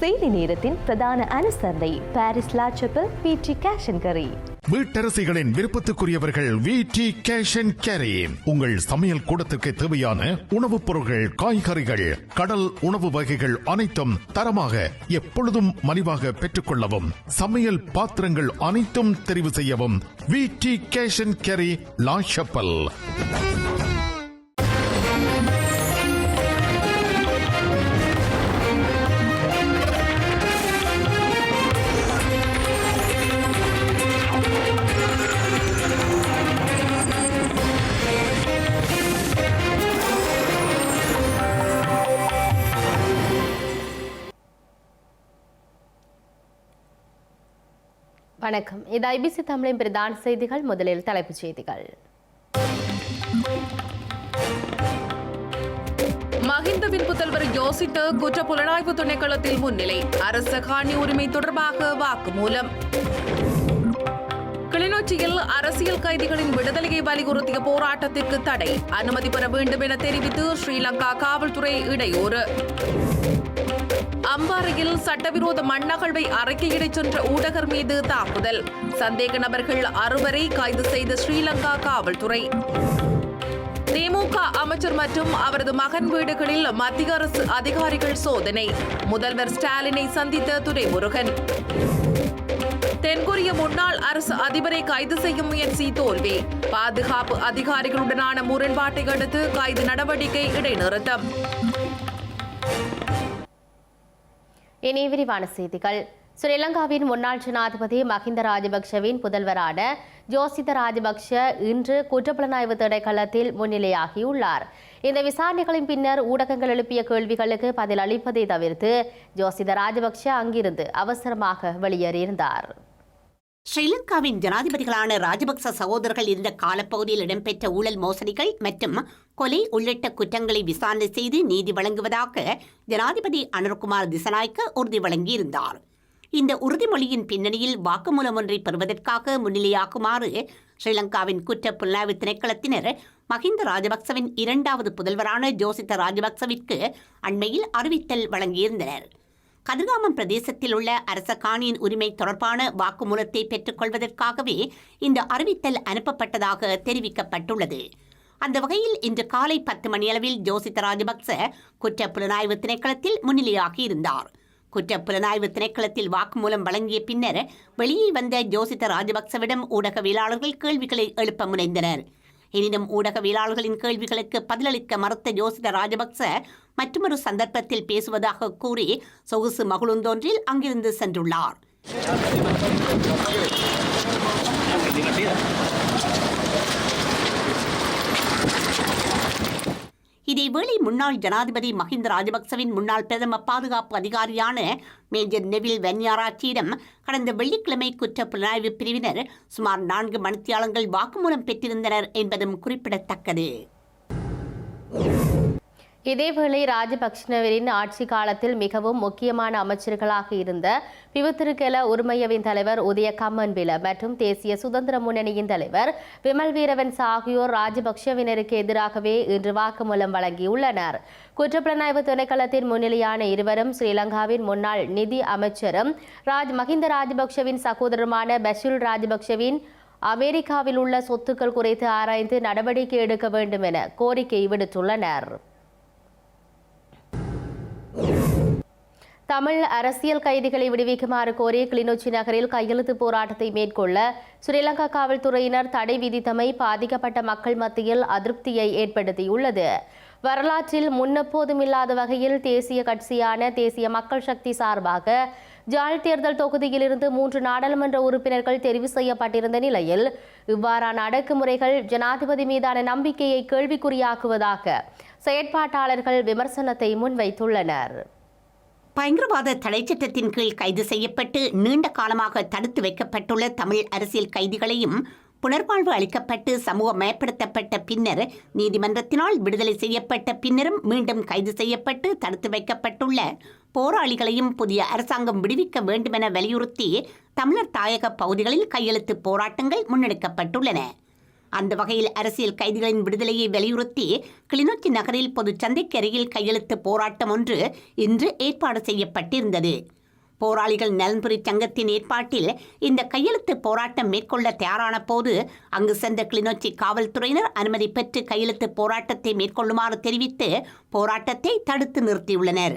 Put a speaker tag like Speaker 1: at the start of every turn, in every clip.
Speaker 1: செய்தி நேரத்தின் பிரதான அனுசரணை பாரிஸ் லாச்சப்பல் பிடி கேஷன் கரி
Speaker 2: வீட்டரசிகளின் விருப்பத்துக்குரியவர்கள் V T cash and carry உங்கள் சமையல் கூடத்திற்கு தேவையான உணவுப் பொருட்கள் காய்கறிகள் கடல் உணவு வகைகள் அனைத்தும் தரமாக எப்பொழுதும் மலிவாக பெற்றுக்கொள்ளவும் சமையல் பாத்திரங்கள் அனைத்தும் தெரிவு செய்யவும் V T cash and carry la chapelle
Speaker 1: வணக்கம். இது ஐபிசி தமிழின் பிரதான செய்திகள். முதலில் தலைப்புச் செய்திகள்.
Speaker 3: மஹிந்தவின் புதல்வர் யோசித்து குற்ற புலனாய்வு திணைக்களத்தில் முன்னிலை. அரச காணி உரிமை தொடர்பாக வாக்குமூலம். கிளிநொச்சியில் அரசியல் கைதிகளின் விடுதலையை வலியுறுத்திய போராட்டத்திற்கு தடை. அனுமதி பெற வேண்டும் என தெரிவித்து ஸ்ரீலங்கா காவல்துறை இடையூறு. அம்பாறையில் சட்டவிரோத மண்ணகழ்வை அறக்கையிடச் சென்ற ஊடகர் மீது தாக்குதல். சந்தேக நபர்கள் அறுவரை கைது செய்த ஸ்ரீலங்கா காவல்துறை. திமுக அமைச்சர் மற்றும் அவரது மகன் வீடுகளில் மத்திய அரசு அதிகாரிகள் சோதனை. முதல்வர் ஸ்டாலினை சந்தித்த துரைமுருகன். தென்கொரிய முன்னாள் அரசு அதிபரை கைது செய்யும் முயற்சி தோல்வி. பாதுகாப்பு அதிகாரிகளுடனான முரண்பாட்டை அடுத்து கைது நடவடிக்கை இடைநிறுத்தம்.
Speaker 1: இனி விரிவான செய்திகள். ஸ்ரீலங்காவின் முன்னாள் ஜனாதிபதி மஹிந்த ராஜபக்ஷவின் புதல்வரான ஜோசித ராஜபக்ஷ இன்று குற்றப்புலனாய்வு திணைக்களத்தில் முன்னிலையாகியுள்ளார். இந்த விசாரணைகளின் பின்னர் ஊடகங்கள் எழுப்பிய கேள்விகளுக்கு பதில் அளிப்பதை தவிர்த்து ஜோசித ராஜபக்ஷ அங்கிருந்து அவசரமாக வெளியேறியிருந்தார்.
Speaker 4: ஸ்ரீலங்காவின் ஜனாதிபதிகளான ராஜபக்ச சகோதரர்கள் இருந்த காலப்பகுதியில் இடம்பெற்ற ஊழல் மோசடிகள் மற்றும் கொலை உள்ளிட்ட குற்றங்களை விசாரணை செய்து நீதி வழங்குவதாக ஜனாதிபதி அனுர்குமார் திசநாய்க்க உறுதி வழங்கியிருந்தார். இந்த உறுதிமொழியின் பின்னணியில் வாக்குமூலம் ஒன்றை பெறுவதற்காக முன்னிலையாகுமாறு ஸ்ரீலங்காவின் குற்ற புலனாய்வு திணைக்களத்தினர் மஹிந்த ராஜபக்சவின் இரண்டாவது புதல்வரான ஜோசித்த ராஜபக்சவிற்கு அண்மையில் அறிவித்தல் வழங்கியிருந்தனர். கதிர்காமம் பிரதேசத்தில் உள்ள அரச காணியின் உரிமை தொடர்பான வாக்குமூலத்தை பெற்றுக்கொள்வதற்காகவே இந்த அறிவித்தல் அனுப்பப்பட்டதாக தெரிவிக்கப்பட்டுள்ளது. அந்த வகையில் இன்று காலை பத்து மணியளவில் ஜோசித ராஜபக்ச குற்ற புலனாய்வு திணைக்களத்தில் முன்னிலையாகி இருந்தார். குற்ற புலனாய்வு திணைக்களத்தில் வாக்குமூலம் வழங்கிய பின்னர் வெளியே வந்த ஜோசித ராஜபக்சவிடம் ஊடகவியலாளர்கள் கேள்விகளை எழுப்ப முனைந்தனர். எனினும் ஊடகவியலாளர்களின் கேள்விகளுக்கு பதிலளிக்க மறுத்த ஜோசித ராஜபக்ச மற்றொரு சந்தர்ப்பத்தில் பேசுவதாக கூறி சொகுசு மகுழுந்தொன்றில் அங்கிருந்து சென்றுள்ளார். இதேவேளை முன்னாள் ஜனாதிபதி மஹிந்த ராஜபக்சவின் முன்னாள் பிரதம பாதுகாப்பு அதிகாரியான மேஜர் நெவில் வென்யாராச்சியிடம் கடந்த வெள்ளிக்கிழமை குற்ற புலனாய்வு பிரிவினர் சுமார் நான்கு மணித்தியாலங்கள் வாக்குமூலம் பெற்றிருந்தனர் என்பதும் குறிப்பிடத்தக்கது.
Speaker 1: இதேவேளை ராஜபக்ஷனவரின் ஆட்சி காலத்தில் மிகவும் முக்கியமான அமைச்சர்களாக இருந்த பிவுத்திருக்கெல உரிமையவின் தலைவர் உதய கம்மன்பில மற்றும் தேசிய சுதந்திர முன்னணியின் தலைவர் விமல் வீரவன்ஸ் ஆகியோர் ராஜபக்ஷவினருக்கு எதிராகவே இன்று வாக்குமூலம் வழங்கியுள்ளனர். குற்றப்புலனாய்வு திணைக்களத்தின் முன்னிலையான இருவரும் ஸ்ரீலங்காவின் முன்னாள் நிதி அமைச்சரும் ராஜ் மஹிந்த ராஜபக்ஷவின் சகோதரருமான பஷீல் ராஜபக்ஷவின் அமெரிக்காவில் உள்ள சொத்துக்கள் குறித்து ஆராய்ந்து நடவடிக்கை எடுக்க வேண்டும் என கோரிக்கை விடுத்துள்ளனர். தமிழ் அரசியல் கைதிகளை விடுவிக்குமாறு கோரி கிளிநொச்சி நகரில் கையெழுத்து போராட்டத்தை மேற்கொள்ள ஸ்ரீலங்கா காவல்துறையினர் தடை விதித்தமை பாதிக்கப்பட்ட மக்கள் மத்தியில் அதிருப்தியை ஏற்படுத்தியுள்ளது. வரலாற்றில் முன்னெப்போதும் இல்லாத வகையில் தேசிய கட்சியான தேசிய மக்கள் சக்தி சார்பாக ஜாழ் தேர்தல் தொகுதியிலிருந்து மூன்று நாடாளுமன்ற உறுப்பினர்கள் தெரிவு செய்யப்பட்டிருந்த நிலையில் இவ்வாறான அடக்குமுறைகள் ஜனாதிபதி மீதான நம்பிக்கையை கேள்விக்குறியாக்குவதாக செயற்பாட்டாளர்கள் விமர்சனத்தை முன்வைத்துள்ளனர்.
Speaker 4: பயங்கரவாத தடை சட்டத்தின் கீழ் கைது செய்யப்பட்டு நீண்ட காலமாக தடுத்து வைக்கப்பட்டுள்ள தமிழ் அரசியல் கைதிகளையும் புனர்வாழ்வு அளிக்கப்பட்டு சமூகமயப்படுத்தப்பட்ட பின்னர் நீதிமன்றத்தினால் விடுதலை செய்யப்பட்ட பின்னரும் மீண்டும் கைது செய்யப்பட்டு தடுத்து வைக்கப்பட்டுள்ள போராளிகளையும் புதிய அரசாங்கம் விடுவிக்க வேண்டுமென வலியுறுத்தி தமிழர் தாயக பகுதிகளில் கையெழுத்து போராட்டங்கள் முன்னெடுக்கப்பட்டுள்ளன. அந்த வகையில் அரசியல் கைதிகளின் விடுதலையை வலியுறுத்தி கிளிநொச்சி நகரில் பொது சந்தைக்கு அருகில் கையெழுத்து போராட்டம் ஒன்று இன்று ஏற்பாடு செய்யப்பட்டிருந்தது. போராளிகள் நலன்புரி சங்கத்தின் ஏற்பாட்டில் இந்த கையெழுத்து போராட்டம் மேற்கொள்ள தயாரான போது அங்கு சென்ற கிளிநொச்சி காவல்துறையினர் அனுமதி பெற்று கையெழுத்து போராட்டத்தை மேற்கொள்ளுமாறு தெரிவித்து போராட்டத்தை தடுத்து நிறுத்தியுள்ளனர்.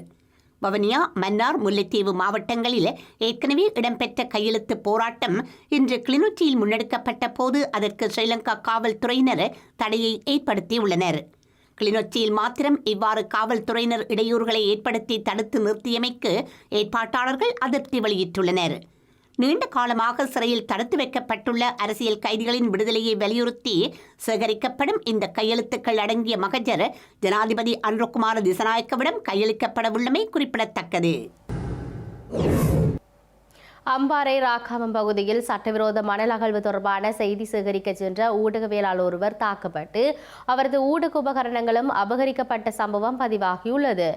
Speaker 4: வவனியா மன்னார் முல்லைத்தீவு மாவட்டங்களில் ஏற்கனவே இடம்பெற்ற கையெழுத்து போராட்டம் இன்று கிளிநொச்சியில் முன்னெடுக்கப்பட்ட போது அதற்கு ஸ்ரீலங்கா காவல்துறையினர் தடையை ஏற்படுத்தியுள்ளனர். கிளிநொச்சியில் மாத்திரம் இவ்வாறு காவல்துறையினர் இடையூறுகளை ஏற்படுத்தி தடுத்து நிறுத்தியமைக்கு ஏற்பாட்டாளர்கள் அதிருப்தி வெளியிட்டுள்ளனர். நீண்ட காலமாக சிறையில் தடுத்து வைக்கப்பட்டுள்ள அரசியல் கைதிகளின் விடுதலையை வலியுறுத்தி சேகரிக்கப்படும் இந்த கையெழுத்துக்கள் அடங்கிய மகஜர் ஜனாதிபதி அன்ருகுமார் திசநாயக்கவிடம் கையளிக்கப்படவுள்ளமை குறிப்பிடத்தக்கது.
Speaker 1: அம்பாறை ராக்காமம் பகுதியில் சட்டவிரோத மணல் அகழ்வு தொடர்பான செய்தி சேகரிக்க சென்ற ஊடகவியலாளர் ஒருவர் தாக்கப்பட்டு அவரது ஊடக உபகரணங்களும் அபகரிக்கப்பட்ட சம்பவம் பதிவாகியுள்ளது.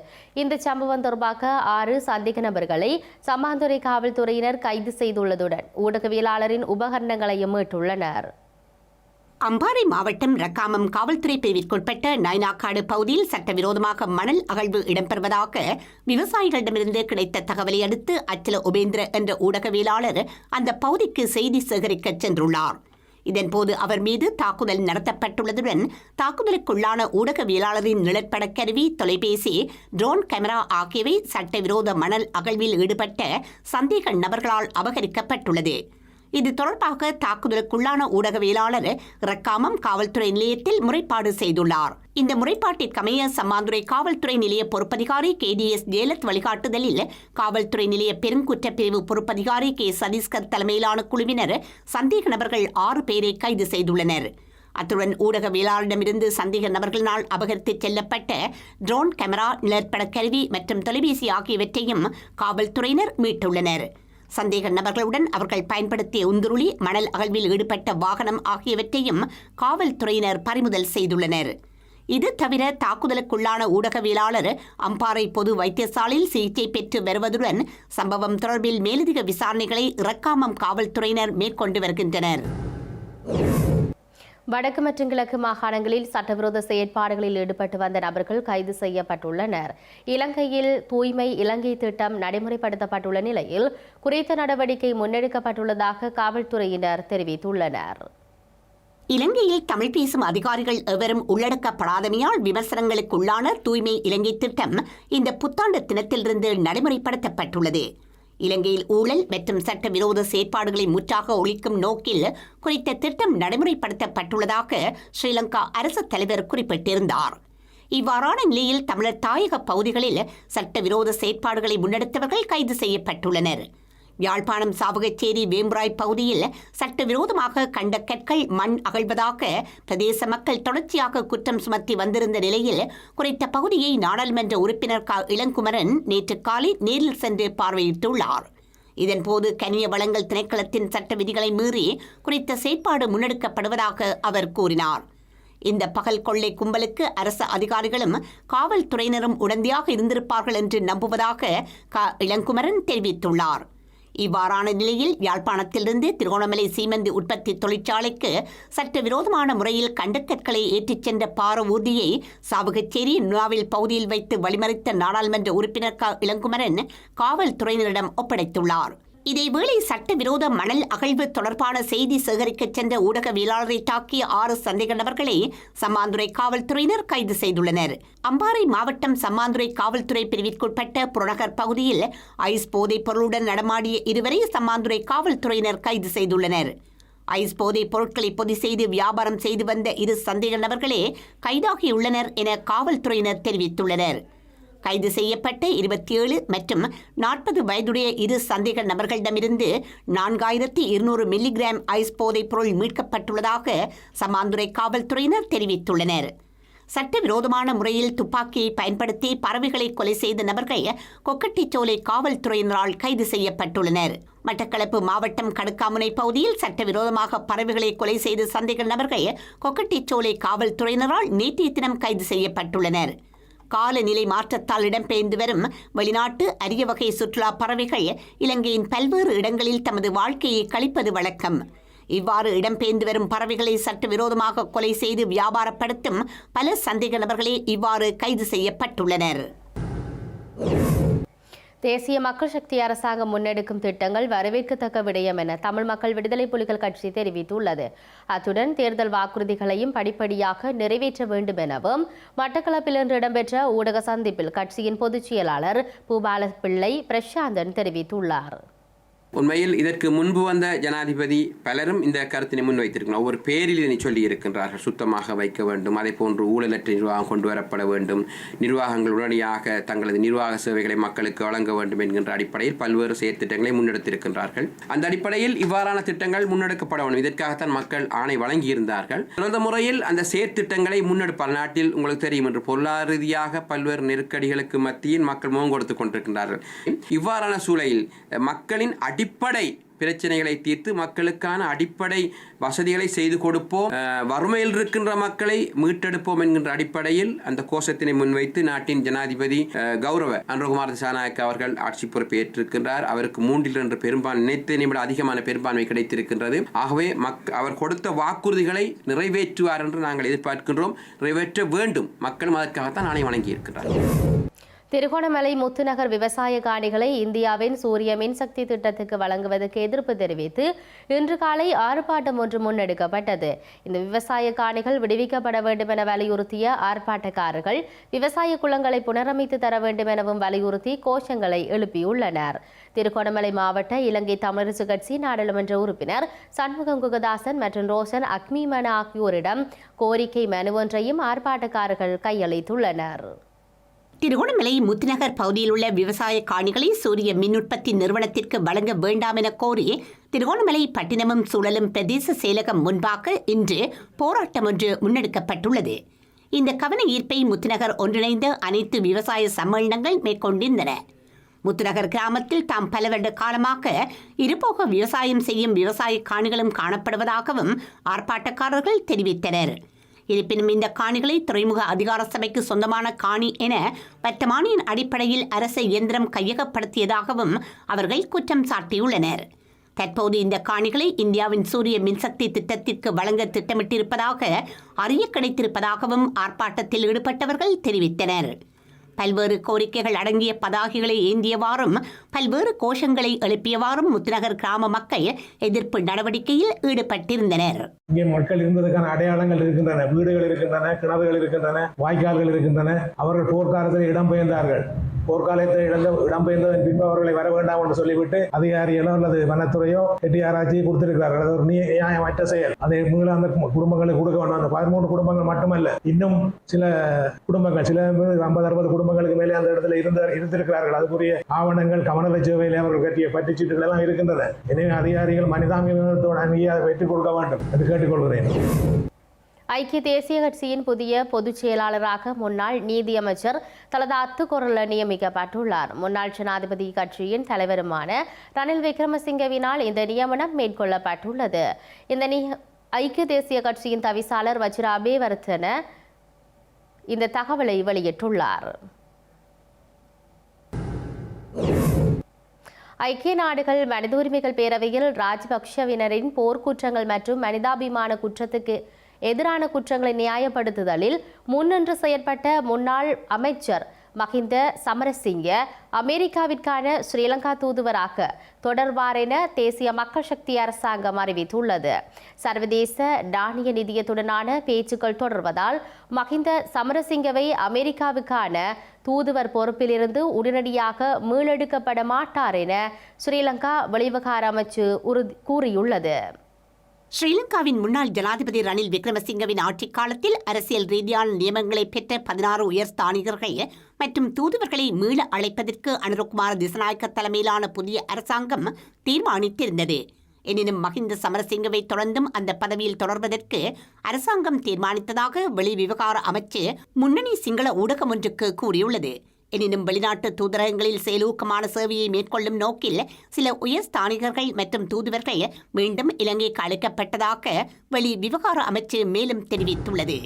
Speaker 1: இந்த சம்பவம் தொடர்பாக ஆறு சந்தேக நபர்களை சம்மாந்துறை காவல்துறையினர் கைது செய்துள்ளதுடன் ஊடகவியலாளரின் உபகரணங்களையும் மீட்டுள்ளனர்.
Speaker 4: அம்பாறை மாவட்டம் ரக்காமம் காவல்துறை பிரிவிற்குட்பட்ட நைனாக்காடு பகுதியில் சட்டவிரோதமாக மணல் அகழ்வு இடம்பெறுவதாக விவசாயிகளிடமிருந்து கிடைத்த தகவலை அடுத்து அச்சல உபேந்திர என்ற ஊடகவியலாளர் அந்த பகுதிக்கு செய்தி சேகரிக்க சென்றுள்ளார். இதன்போது அவர் மீது தாக்குதல் நடத்தப்பட்டுள்ளதுடன் தாக்குதலுக்குள்ளான ஊடகவியலாளரின் நிழற்பட கருவி தொலைபேசி ட்ரோன் கேமரா ஆகியவை சட்டவிரோத மணல் அகழ்வில் ஈடுபட்ட சந்தேக நபர்களால் அபகரிக்கப்பட்டுள்ளது. இது தொடர்பாக தாக்குதலுக்குள்ளான ஊடகவியலாளர் ரக்காமம் காவல்துறை நிலையத்தில் முறைப்பாடு செய்துள்ளார். இந்த முறைப்பாட்டிற்கமைய சம்மாந்துறை காவல்துறை நிலைய பொறுப்பதிகாரி கே டி எஸ் ஜெயலத் வழிகாட்டுதலில் காவல்துறை நிலைய பெருங்குற்றப் பிரிவு பொறுப்பதிகாரி கே சதீஸ்கர் தலைமையிலான குழுவினர் சந்தேக நபர்கள் ஆறு பேரை கைது செய்துள்ளனர். அத்துடன் ஊடகவியலாளரிடமிருந்து சந்தேக நபர்களினால் அபகரித்து செல்லப்பட்ட ட்ரோன் கேமரா நிலப்பட கருவி மற்றும் தொலைபேசி ஆகியவற்றையும் காவல்துறையினர் மீட்டுள்ளனர். சந்தேக நபர்களுடன் அவர்கள் பயன்படுத்திய உந்துருளி மணல் அகழ்வில் ஈடுபட்ட வாகனம் ஆகியவற்றையும் காவல்துறையினர் பறிமுதல் செய்துள்ளனர். இது தவிர தாக்குதலுக்குள்ளான ஊடகவியலாளர் அம்பாறை பொது வைத்தியசாலையில் சிகிச்சை பெற்று வருவதுடன் சம்பவம் தொடர்பில் மேலதிக விசாரணைகளை இறக்காமம் காவல்துறையினர் மேற்கொண்டு வருகின்றனர்.
Speaker 1: வடக்கு மற்றும் கிழக்கு மாகாணங்களில் சட்டவிரோத செயற்பாடுகளில் ஈடுபட்டு வந்த நபர்கள் கைது செய்யப்பட்டுள்ளனர். இலங்கையில் தூய்மை இலங்கை திட்டம் நடைமுறைப்படுத்தப்பட்டுள்ள நிலையில் குறித்த நடவடிக்கை முன்னெடுக்கப்பட்டுள்ளதாக காவல்துறையினர் தெரிவித்துள்ளனர்.
Speaker 4: இலங்கையில் தமிழ் பேசும் அதிகாரிகள் எவரும் உள்ளடக்கப்படாதமையால் விமர்சனங்களுக்குள்ளான தூய்மை இலங்கை திட்டம் இந்த புத்தாண்டு தினத்திலிருந்து நடைமுறைப்படுத்தப்பட்டுள்ளது. இலங்கையில் ஊழல் மற்றும் சட்டவிரோத செயற்பாடுகளை முற்றாக ஒழிக்கும் நோக்கில் குறித்த திட்டம் நடைமுறைப்படுத்தப்பட்டுள்ளதாக ஸ்ரீலங்கா அரசு தலைவர் குறிப்பிட்டிருந்தார். இவ்வாறான நிலையில் தமிழர் தாயக பகுதிகளில் சட்டவிரோத செயற்பாடுகளை முன்னெடுத்தவர்கள் கைது செய்யப்பட்டுள்ளனர். யாழ்ப்பாணம் சாவகச்சேரி வேம்பராய் பகுதியில் சட்டவிரோதமாக கண்ட கற்கள் மண் அகழ்வதாக பிரதேச மக்கள் தொடர்ச்சியாக குற்றம் சுமத்தி வந்திருந்த நிலையில் குறித்த பகுதியை நாடாளுமன்ற உறுப்பினர் க இளங்குமரன் நேற்று காலை நேரில் சென்று பார்வையிட்டுள்ளார். இதன்போது கனிய வளங்கள் திணைக்களத்தின் சட்ட விதிகளை மீறி குறித்த செயற்பாடு முன்னெடுக்கப்படுவதாக அவர் கூறினார். இந்த பகல் கொள்ளை கும்பலுக்கு அரசு அதிகாரிகளும் காவல்துறையினரும் உடந்தையாக இருந்திருப்பார்கள் என்று நம்புவதாக க இளங்குமரன் தெரிவித்துள்ளார். இவ்வாறான நிலையில் யாழ்ப்பாணத்திலிருந்து திருகோணமலை சீமந்தி உற்பத்தி தொழிற்சாலைக்கு சட்டவிரோதமான முறையில் கண்டக்கற்களை ஏற்றிச் சென்ற பார ஊர்தியை சாவகச்சேரி நுவாவில் பகுதியில் வைத்து வழிமறித்த நாடாளுமன்ற உறுப்பினர் க இளங்குமரன் காவல்துறையினரிடம் ஒப்படைத்துள்ளார். இதேவேளை சட்டவிரோத மணல் அகழ்வு தொடர்பான செய்தி சேகரிக்கச் சென்ற ஊடகவியலாளரை தாக்கிய ஆறு சந்தேக நபர்களை சம்மாந்துறை காவல்துறையினர் கைது செய்துள்ளனர். அம்பாறை மாவட்டம் சம்மாந்துறை காவல்துறை பிரிவிற்குட்பட்ட புறநகர் பகுதியில் ஐஸ் போதைப் பொருளுடன் நடமாடிய இருவரை சம்மாந்துறை காவல்துறையினர் கைது செய்துள்ளனர். ஐஸ் போதைப் பொருட்களை பொதி செய்து வியாபாரம் செய்து வந்த இரு சந்தேக நபர்களே கைதாகியுள்ளனர் என காவல்துறையினர் தெரிவித்துள்ளனர். கைது செய்யப்பட்ட இருபத்தி ஏழு மற்றும் நாற்பது வயதுடைய இரு சந்தேக நபர்களிடமிருந்து நான்காயிரத்தி இருநூறு மில்லிகிராம் ஐஸ் போதைப் பொருள் மீட்கப்பட்டுள்ளதாக சமாந்துறை காவல்துறையினர் தெரிவித்துள்ளனர். சட்டவிரோதமான முறையில் துப்பாக்கியை பயன்படுத்தி பறவைகளை கொலை செய்த நபர்கள் கொக்கட்டிச்சோலை காவல்துறையினரால் கைது செய்யப்பட்டுள்ளனர். மட்டக்களப்பு மாவட்டம் கடுக்காமுனை பகுதியில் சட்டவிரோதமாக பறவைகளை கொலை செய்த சந்தேக நபர்கள் கொக்கட்டிச்சோலை காவல்துறையினரால் நேற்றைய தினம் கைது செய்யப்பட்டுள்ளனர். காலநிலை மாற்றத்தால் இடம்பெயர்ந்து வரும் வெளிநாட்டு அரிய வகை சுற்றுலா பறவைகள் இலங்கையின் பல்வேறு இடங்களில் தமது வாழ்க்கையை கழிப்பது வழக்கம். இவ்வாறு இடம்பெயர்ந்து வரும் பறவைகளை சட்டவிரோதமாக கொலை செய்து வியாபாரப்படுத்தும் பல சந்தேக நபர்களே இவ்வாறு கைது செய்யப்பட்டுள்ளனர்.
Speaker 1: தேசிய மக்கள் சக்தி அரசாங்கம் முன்னெடுக்கும் திட்டங்கள் வரவேற்கத்தக்க விடயம் என தமிழ் மக்கள் விடுதலை புலிகள் கட்சி தெரிவித்துள்ளது. அத்துடன் தேர்தல் வாக்குறுதிகளையும் படிப்படியாக நிறைவேற்ற வேண்டும் எனவும் மட்டக்களப்பில் இன்று இடம்பெற்ற ஊடக சந்திப்பில் கட்சியின் பொதுச் செயலாளர் பூபாலபிள்ளை பிரசாந்தன் தெரிவித்துள்ளார்.
Speaker 5: உண்மையில் இதற்கு முன்பு வந்த ஜனாதிபதி பலரும் இந்த கருத்தினை முன்வைத்திருக்கிறார். ஒவ்வொரு பேரில் இதனை சொல்லி இருக்கின்றார்கள். சுத்தமாக வைக்க வேண்டும். அதே போன்று ஊழலற்ற நிர்வாகம் கொண்டு வரப்பட வேண்டும். நிர்வாகங்கள் உடனடியாக தங்களது நிர்வாக சேவைகளை மக்களுக்கு வழங்க வேண்டும் என்கின்ற அடிப்படையில் பல்வேறு செயற்திட்டங்களை முன்னெடுத்திருக்கின்றார்கள். அந்த அடிப்படையில் இவ்வாறான திட்டங்கள் முன்னெடுக்கப்பட வேண்டும். இதற்காகத்தான் மக்கள் ஆணை வழங்கியிருந்தார்கள். சிறந்த முறையில் அந்த செயற்திட்டங்களை முன்னெடுப்பார். நாட்டில் உங்களுக்கு தெரியும் என்று பொருளாதார ரீதியாக பல்வேறு நெருக்கடிகளுக்கு மத்தியில் மக்கள் முகம் கொடுத்துக் கொண்டிருக்கின்றார்கள். இவ்வாறான சூழலில் மக்களின் அடி அடிப்படை பிரச்சனைகளை தீர்த்து மக்களுக்கான அடிப்படை வசதிகளை செய்து கொடுப்போம். வறுமையில் இருக்கின்ற மக்களை மீட்டெடுப்போம் என்கின்ற அடிப்படையில் அந்த கோஷத்தினை முன்வைத்து நாட்டின் ஜனாதிபதி அஹ், கௌரவ அனுரகுமார் திசாநாயக் அவர்கள் ஆட்சி பொறுப்பை ஏற்றிருக்கின்றார். அவருக்கு மூன்றில் என்று பெரும்பான்மை நினைத்து நிமிட அதிகமான பெரும்பான்மை கிடைத்திருக்கின்றது. ஆகவே மக் அவர் கொடுத்த வாக்குறுதிகளை நிறைவேற்றுவார் என்று நாங்கள் எதிர்பார்க்கின்றோம். நிறைவேற்ற வேண்டும். மக்களும் அதற்காகத்தான் நாணயம் வழங்கியிருக்கிறார்
Speaker 1: திருகோணமலை முத்துநகர் விவசாய காணிகளை இந்தியாவின் சூரிய மின்சக்தி திட்டத்துக்கு வழங்குவதற்கு எதிர்ப்பு தெரிவித்து இன்று காலை ஆர்ப்பாட்டம் ஒன்று முன்னெடுக்கப்பட்டது. இந்த விவசாய காணிகள் விடுவிக்கப்பட வேண்டும் என வலியுறுத்திய ஆர்ப்பாட்டக்காரர்கள் விவசாய குளங்களை புனரமைத்து தர வேண்டும் எனவும் வலியுறுத்தி கோஷங்களை எழுப்பியுள்ளனர். திருகோணமலை மாவட்ட இலங்கை தமிழரசு கட்சி நாடாளுமன்ற உறுப்பினர் சண்முகம் குகதாசன் மற்றும் ரோஷன் அக்மிமன ஆகியோரிடம் கோரிக்கை மனு ஒன்றையும் ஆர்ப்பாட்டக்காரர்கள் கையளித்துள்ளனர்.
Speaker 4: திருகோணமலை முத்துநகர் பகுதியில் உள்ள விவசாய காணிகளை சூரிய மின் உற்பத்தி நிறுவனத்திற்கு வழங்க வேண்டாம் என கோரி திருகோணமலை பட்டினமும் சூழலும் பிரதேச செயலகம் முன்பாக இன்று போராட்டம் ஒன்று முன்னெடுக்கப்பட்டுள்ளது. இந்த கவன ஈர்ப்பை முத்துநகர் ஒன்றிணைந்த அனைத்து விவசாய சம்மேளனங்கள் மேற்கொண்டிருந்தன. முத்துநகர் கிராமத்தில் தாம் பல வருட காலமாக இருபோக விவசாயம் செய்யும் விவசாய காணிகளும் காணப்படுவதாகவும் ஆர்ப்பாட்டக்காரர்கள் தெரிவித்தனர். இருப்பினும் இந்த காணிகளை துறைமுக அதிகார சபைக்கு சொந்தமான காணி என வர்த்தமானியின் அடிப்படையில் அரச இயந்திரம் கையகப்படுத்தியதாகவும் அவர்கள் குற்றம் சாட்டியுள்ளனர். தற்போது இந்த காணிகளை இந்தியாவின் சூரிய மின்சக்தி திட்டத்திற்கு வழங்க திட்டமிட்டிருப்பதாக அறிய கிடைத்திருப்பதாகவும் ஆர்ப்பாட்டத்தில் ஈடுபட்டவர்கள் தெரிவித்தனர். பல்வேறு கோரிக்கைகள் அடங்கிய பதாகைகளை ஏந்தியவாறும் பல்வேறு கோஷங்களை எழுப்பியவாறும் முத்துநகர் கிராம மக்கள் எதிர்ப்பு நடவடிக்கையில் ஈடுபட்டிருந்தனர்.
Speaker 6: இங்கே மக்கள் இருந்ததற்கான அடையாளங்கள் இருக்கின்றன வீடுகள் இருக்கின்றன கிணறுகள் இருக்கின்றன வாய்க்கால்கள் இருக்கின்றன. அவர்கள் போர்க்காலத்தில் இடம்பெயர்ந்தார்கள் போர்க்காலத்தில் இழந்த இடம்பெயர்ந்ததன் பின்பு அவர்களை வர வேண்டாம் என்று சொல்லிவிட்டு அதிகாரிகளோ அல்லது வனத்துறையோ எட்டி ஆராய்ச்சி கொடுத்திருக்கிறார்கள். அது ஒரு நீ- நியாயமற்ற செயல். அதை மீள அந்த குடும்பங்களுக்கு கொடுக்க வேண்டும். அந்த பதிமூன்று குடும்பங்கள் மட்டுமல்ல இன்னும் சில குடும்பங்கள் சில ஐம்பது அறுபது குடும்பங்களுக்கு மேலே அந்த இடத்துல இருந்த இருந்திருக்கிறார்கள். அதுக்குரிய ஆவணங்கள் கவனத்தை சேவையில் அவர்கள் கட்டிய பட்டிச்சீட்டுகள் எல்லாம் இருக்கின்றன. எனவே அதிகாரிகள் மனிதாபிமானத்தோடு அங்கே அதை பெற்றுக் கொடுக்க வேண்டும் என்று கேட்டுக்கொள்கிறேன்.
Speaker 1: ஐக்கிய தேசிய கட்சியின் புதிய பொதுச் செயலாளராக முன்னாள் நீதியமைச்சர் தனது அத்துக்குரல நியமிக்கப்பட்டுள்ளார். முன்னாள் ஜனாதிபதி கட்சியின் தலைவருமான ரணில் விக்ரமசிங்கவினால் இந்த நியமனம் மேற்கொள்ளப்பட்டுள்ளது. இந்த ஐக்கிய தேசிய கட்சியின் தவிசாளர் வஜ்ராபே வர்த்தன இந்த தகவலை வெளியிட்டுள்ளார். ஐக்கிய நாடுகள் மனித உரிமைகள் பேரவையில் ராஜபக்ஷவினரின் போர்க்குற்றங்கள் மற்றும் மனிதாபிமான குற்றத்துக்கு எதிரான குற்றங்களை நியாயப்படுத்துதலில் முன்னின்று செயற்பட்ட முன்னாள் அமைச்சர் மஹிந்த சமரசிங்க அமெரிக்காவிற்கான ஸ்ரீலங்கா தூதுவராக தொடர்வார் என தேசிய மக்கள் சக்தி அரசாங்கம் அறிவித்துள்ளது. சர்வதேச நாணய நிதியத்துடனான பேச்சுக்கள் தொடர்வதால் மஹிந்த சமரசிங்கவை அமெரிக்காவுக்கான தூதுவர் பொறுப்பிலிருந்து உடனடியாக மீளெடுக்கப்பட மாட்டார் என ஸ்ரீலங்கா வெளிவிவகார அமைச்சு உறுதி கூறியுள்ளது.
Speaker 4: ஸ்ரீலங்காவின் முன்னாள் ஜனாதிபதி ரணில் விக்ரமசிங்கவின் ஆட்சிக் காலத்தில் அரசியல் ரீதியான நியமங்களை பெற்ற பதினாறு உயர் ஸ்தானிகர்கள் மற்றும் தூதுவர்களை மீள அழைப்பதற்கு அனுரகுமார திசநாயக்க தலைமையிலான புதிய அரசாங்கம் தீர்மானித்திருந்தது. எனினும் மஹிந்த சமரசிங்கவை தொடர்ந்தும் அந்த பதவியில் தொடர்வதற்கு அரசாங்கம் தீர்மானித்ததாக வெளிவிவகார அமைச்சு முன்னணி சிங்கள ஊடகம் ஒன்றுக்கு கூறியுள்ளது. எனினும் வெளிநாட்டு தூதரகங்களில் செயலூக்கமான சேவையை மேற்கொள்ளும் நோக்கில் சில உயர் ஸ்தானிகர்கள் மற்றும் தூதுவர்கள் மீண்டும் இலங்கைக்கு அழைக்கப்பட்டதாக வெளி விவகார அமைச்சு மேலும் தெரிவித்துள்ளது.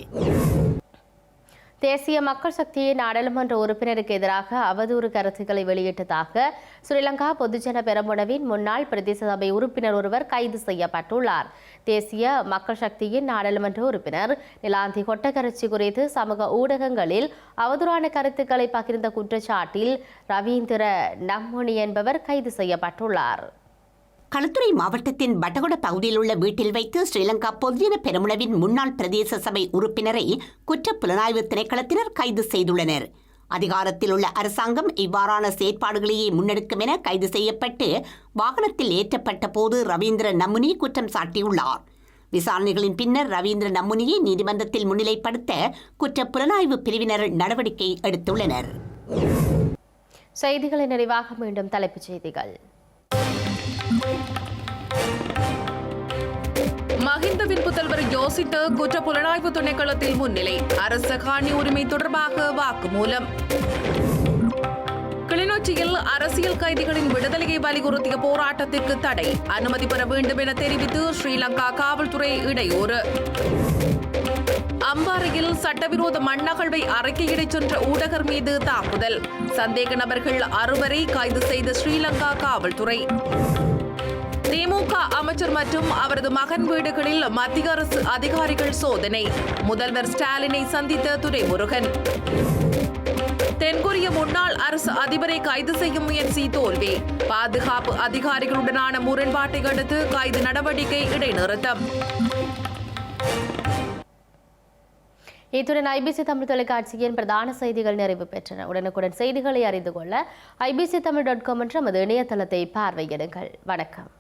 Speaker 1: தேசிய மக்கள் சக்தியின் நாடாளுமன்ற உறுப்பினருக்கு எதிராக அவதூறு கருத்துக்களை வெளியிட்டதாக ஸ்ரீலங்கா பொதுஜன பெரமுனவின் முன்னாள் பிரதேச சபை உறுப்பினர் ஒருவர் கைது செய்யப்பட்டுள்ளார். தேசிய மக்கள் சக்தியின் நாடாளுமன்ற உறுப்பினர் நிலாந்தி கொட்டக்கரச்சி குறித்து சமூக ஊடகங்களில் அவதூறான கருத்துக்களை பகிர்ந்த குற்றச்சாட்டில் ரவீந்திர நம்முனி என்பவர் கைது செய்யப்பட்டுள்ளார்.
Speaker 4: களுத்துறை மாவட்டத்தின் பட்டகுட பகுதியில் உள்ள வீட்டில் வைத்து ஸ்ரீலங்கா பொதுஜன பெருமுனவின் முன்னாள் பிரதேச சபை உறுப்பினரை குற்றப் புலனாய்வு திணைக்களத்தினர் கைது செய்துள்ளனர். அதிகாரத்தில் உள்ள அரசாங்கம் இவ்வாறான செயற்பாடுகளையே முன்னெடுக்கும் என கைது செய்யப்பட்டு வாகனத்தில் ஏற்றப்பட்ட போது ரவீந்திர நமுனி குற்றம் சாட்டியுள்ளார். விசாரணைகளின் பின்னர் ரவீந்திர நமுனியை நீதிமன்றத்தில் முன்னிலைப்படுத்த குற்றப் புலனாய்வு பிரிவினர் நடவடிக்கை எடுத்துள்ளனர்.
Speaker 1: செய்திகளின் நிறைவாக மீண்டும் தலைப்புச் செய்திகள்.
Speaker 3: மஹிந்தவின் புதல்வர் யோசித்து குற்ற புலனாய்வு திணைக்களத்தில் முன்னிலை. அரச காணி உரிமை தொடர்பாக வாக்குமூலம். கிளிநொச்சியில் அரசியல் கைதிகளின் விடுதலையை வலியுறுத்திய போராட்டத்திற்கு தடை. அனுமதி பெற வேண்டும் என தெரிவித்து ஸ்ரீலங்கா காவல்துறை இடையூறு. அம்பாறையில் சட்டவிரோத மண்ணகழ்வை அறிக்கையிடச் சென்ற ஊடகர் மீது தாக்குதல். சந்தேக நபர்கள் அறுவரை கைது செய்த ஸ்ரீலங்கா காவல்துறை. திமுக அமைச்சர் மற்றும் அவரது மகன் வீடுகளில் மத்திய அரசு அதிகாரிகள் சோதனை. முதல்வர் ஸ்டாலினை சந்தித்த துரைமுருகன். தென்கொரிய முன்னாள் அரசு அதிபரை கைது செய்யும் முயற்சி தோல்வி. பாதுகாப்பு அதிகாரிகளுடனான முரண்பாட்டை அடுத்து கைது நடவடிக்கை இடைநிறுத்தம்.
Speaker 1: இத்துடன் ஐபிசி தமிழ் தொலைக்காட்சியின் பிரதான செய்திகள் நிறைவு பெற்றன. உடனுக்குடன் செய்திகளை அறிந்து கொள்ள ஐபிசி தமிழ் டாட் காம் என்ற நமது இணையதளத்தை பார்வையிடுங்கள். வணக்கம்.